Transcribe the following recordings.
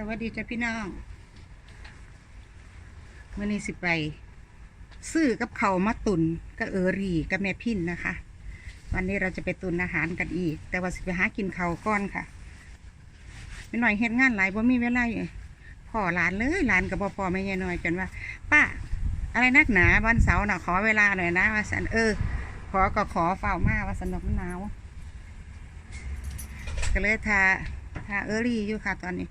สวัสดีจ้ะพี่น้องเมื่อนี้สิไป ซื้อกับเขามาตุนกับเออรีกับแม่พินนะคะ วันนี้เราจะไปตุนอาหารกันอีก แต่ว่าสิไปหากินเขาก้อนค่ะไม่หน่อยเฮ็ดงานหลายบ่มีเวลาพ่อหลานเลยหลานกับพ่อไม่ยายน้อยจนว่า ป้า อะไรนักหนาวันเสาร์น่ะขอเวลาหน่อยนะว่าสันเออ ขอก็ขอเฝ้ามาว่าสนอกหนาวก็เลยทาทาเออรี่อยู่ค่ะตอนนี้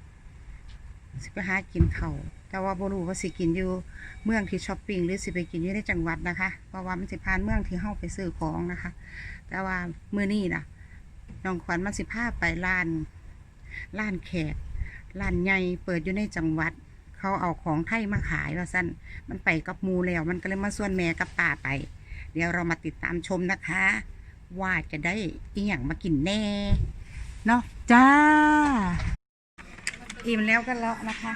สิไปหากินเขาแต่ว่าบรูว่าสิกินอยู่เมืองที่ช้อปปิ้งหรือสิไปกินอยู่ในจังหวัดนะคะ เพราะว่ามันสิผ่านเมืองที่เฮาไปซื้อของนะคะ แต่ว่ามือนี้นะน้องขวัญมันสิพาไปร้านร้านแขกร้านใหญ่เปิดอยู่ในจังหวัด เขาเอาของไทยมาขายว่าสั้นมันไปกับมูแล้ว มันก็เลยมาส่วนแม่กับป้าไป เดี๋ยวเรามาติดตามชมนะคะ ว่าจะได้อีหยังมากินแน่เนาะจ้า อิ่มแล้วก็เลาะนะคะ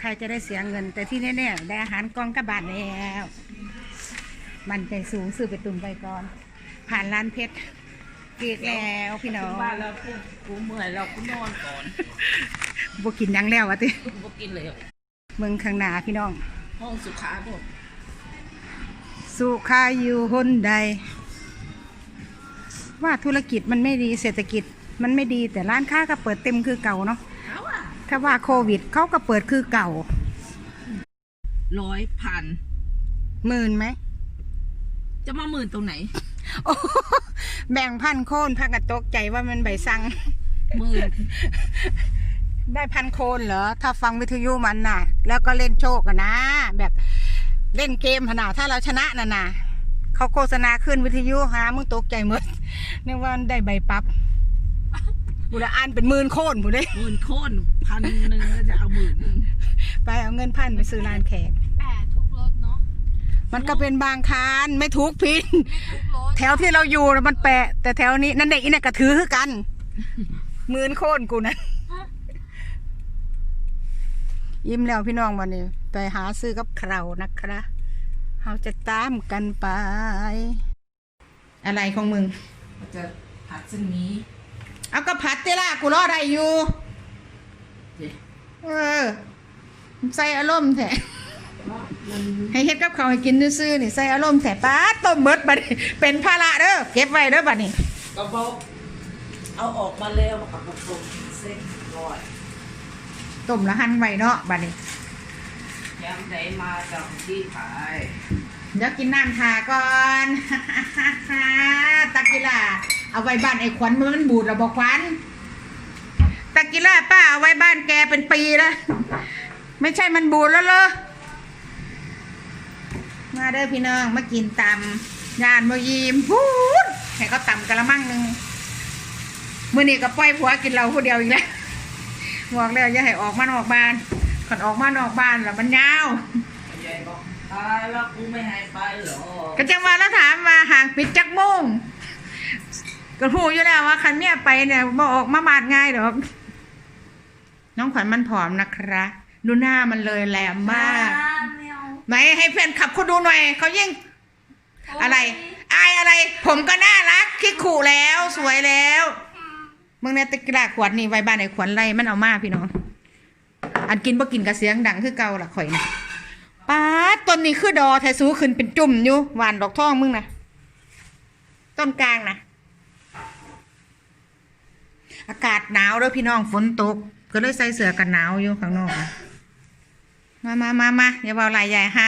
ใครจะได้เสียเงิน แต่ที่แน่ๆได้อาหารกองกระบาดแล้ว มันใจสูงซื้อไปตุนไปก่อน ผ่านร้านเพชรเกีกแล้วพี่น้องบ้านเรากูกูเมื่อยเรากูนอนก่อนบ่กินหยังแล้ววะติกูบ่กินเลยเมืองข้างหน้าพี่น้อง ห้องสุขาพวกสุขาอยู่หนใด ว่าธุรกิจมันไม่ดีเศรษฐกิจมันไม่ดีแต่ร้านค้าก็เปิดเต็มคือเก่าเนาะเอาอะ ถ้าว่าโควิดเขาก็เปิดคือเก่า ร้อยพัน หมื่นไหม จะมาหมื่นตรงไหน โอ้โหแบ่งพันโคนพักกระตกใจว่ามันใบสั่งหมื่นได้พันโคนเหรอ ถ้าฟังวิทยุมันน่ะ แล้วก็เล่นโชคอะนะ แบบเล่นเกมขนาดถ้าเราชนะน่ะนะเขาโฆษณาขึ้นวิทยุหามึงตกใจหมดนึกว่าได้ใบปรั๊บบุรอ่านเป็นหมื่นโคนบุได้หมื่นโคน พันหนึ่งก็จะเอาหมื่นหนึ่งไปเอาเงินพันไปซื้อร้านแขกแปดทุกรถเนาะมันก็เป็นบางคานไม่ทุกพิน ทุกรถแถวที่เราอยู่น่ะมันแปะ แต่แถวนี้นั่นเด็กอีเนี่ยกระถือคือกันหมื่นโคนกูนะยิ้มแล้วพี่น้องวันนี้ ไปหาซื้อกับเคราวนะครับเราจะตามกันไป อะไรของมึง จะผัดเส้นนี้ เอากระผัดเจล่ะกูรอได้อยู่เดี๋ยว เออ ใส่อารมณ์แท้มันให้เฮ็ดกับเขาวให้กินซื่อๆนี่ใส่อารมณ์แท้ป้าดต้มเบิดบัดนี้เป็นภาระเด้อเก็บไว้เด้อบัดนี้กระบอกเอาออกมาแล้วกับกระปุกเส้นร้อยต้มแล้วหั่นไว้เนาะบัดนี้ยำไหนมาจากที่ขายเดี๋ยวกินน้ำทาก่อนตะกิล่าเอาไว้บ้านไอ้ขวัญมันบูดระบอกขวัญ ตะกิล่าป้าเอาไว้บ้านแกเป็นปีแล้ว ไม่ใช่มันบูดแล้วเหรอมาเด้อพี่น้องมากินตำยานมยีมพูดให้เขาตำกะละมังหนึ่งมื่อนี้ก็ปล่อยผัวกินเราคนเดียวอีกแล้วบอกแล้วอย่าให้ออกมานอกบ้านก่อนออกมานอกบ้านแล้วมันยาวยายบอกตายแล้วกูไม่ให้ไปหรอกก็จังว่าแล้วถามมาห่างปิดจักโมงก็พูดอยู่แล้วว่าคันเมียไปเนี่ยบออกมาบาดง่ายหรอก น้องขวัญมันผอมนะคะดูหน้ามันเลยแหลมมากแมวไหนให้แฟนขับเขาดูหน่อยเขายิ่งอะไร อายอะไร ผมก็น่ารักคิดขู่แล้วสวยแล้วมึงเนี่ยตะกร้าขวดนี่ไว้บ้านไอ้ขวัญไรมันเอามาพี่น้องอันกินบ่กินกระเสียงดังคือเก่าล่ะข่อยนะป้าดต้นนี้คือดอไทสูขึ้นเป็นจุ่มอยู่หวานดอกทองมึงนะต้นกลางนะอากาศหนาวเด้อพี่น้องฝนตก ก็เลยใส่เสื้อกันหนาวอยู่ข้างนอกนะมามามามาอย่าเบาไหลายใหญ่ฮา